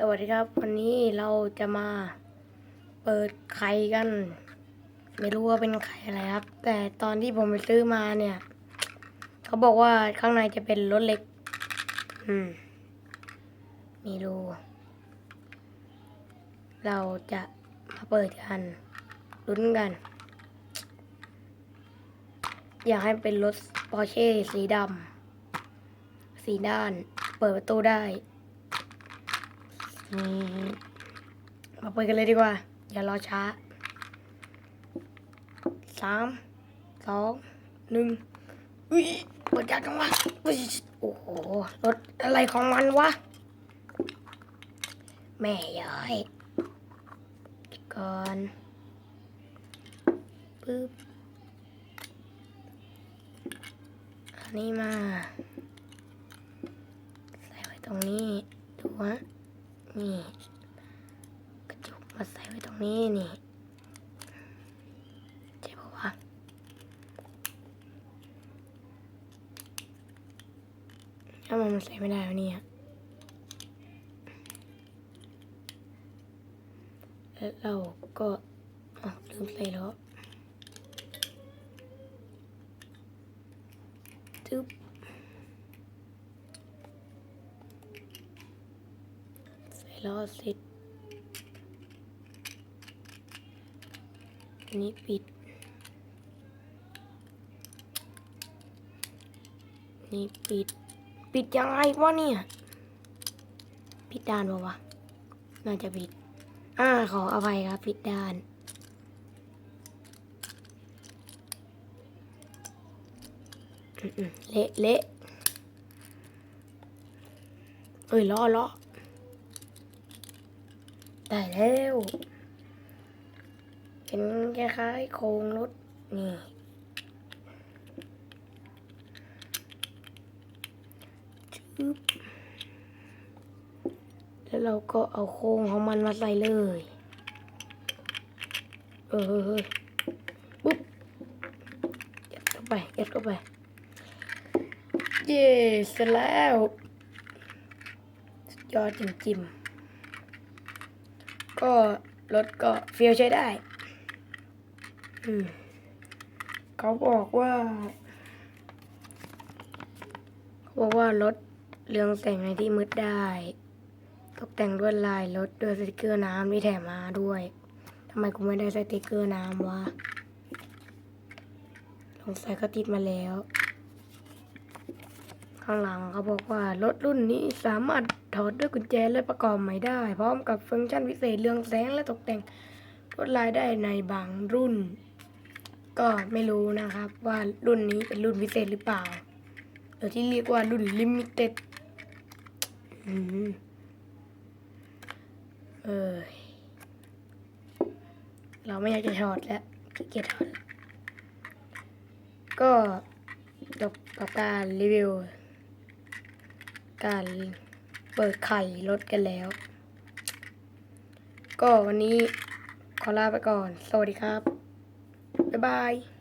สวัสดีครับ วันนี้เราจะมาเปิดไข่กัน ไม่รู้ว่าเป็นไข่อะไรครับ แต่ตอนที่ผมไปซื้อมาเนี่ย เขาบอกว่าข้างในจะเป็นรถเล็ก อืม มีรูเราจะมาเปิดกันลุ้นกัน อยากให้เป็นรถปอร์เช่สีดำสีด้าน เปิดประตูได้ มมาเปิดกันเลยดีกว่า อย่ารอช้าสามสองหนึ่งอุ้ยเปิดยากจังวะอุ้ยโอ้โหรถอะไรของมันวะ แม่ย้อยก่อนปึ๊บอันนี้มา ใส่ไว้ตรงนี้ดูฮะ นี่กระจกมาใส่ไว้ตรงนี้นี่ใช่ปะวะถ้ามันใส่ไม่ได้วะเนี่ยแล้วเราก็อ๋อลืมใส่แล้วจึ๊บ ใส่ล้อสร็จอันนี้ปิด นี่ปิด ปิดยังไงวะเนี่ย ปิดด้านปะวะ น่าจะปิด อ่าขออภัยครับ ปิดด้านเละเละเอ้ยล้อล้อ ได้แล้วเป็นคล้ายๆโครงรถ นี่ชึบแล้วเราก็เอาโครงของมันมาใส่เลย เออเฮ้ยเฮ้ยปุ๊บยัดเข้าไป ยัดเข้าไป เย้เสร็จแล้ว ยอดจริงๆ ก็รถก็เฟียวใช้ได้เขาบอกว่าเขาบอกว่ารถเรืองแสงในที่มืดได้ ตกแต่งด้วยลายรถด้วยสติกเกอร์น้ำที่แถมมาด้วยทำไมกูไม่ได้สติกเกอร์น้ำวะสงสัยเขาติดมาแล้ว ข้างหลังเขาบอกว่ารถรุ่นนี้สามารถถอดด้วยกุญแจและประกอบใหม่ได้ พร้อมกับฟังก์ชันพิเศษเรืองแสงและตกแต่งลวดลายได้ในบางรุ่น ก็ไม่รู้นะครับว่ารุ่นนี้เป็นรุ่นพิเศษหรือเปล่าหรือที่เรียกว่ารุ่นลิมิเต็ดเออเราไม่อยากจะถอดแล้วขี้เกียจถอดก็จบกับการรีวิว การเปิดไข่รถกันแล้ว ก็วันนี้ขอลาไปก่อน สวัสดีครับ บ๊ายบาย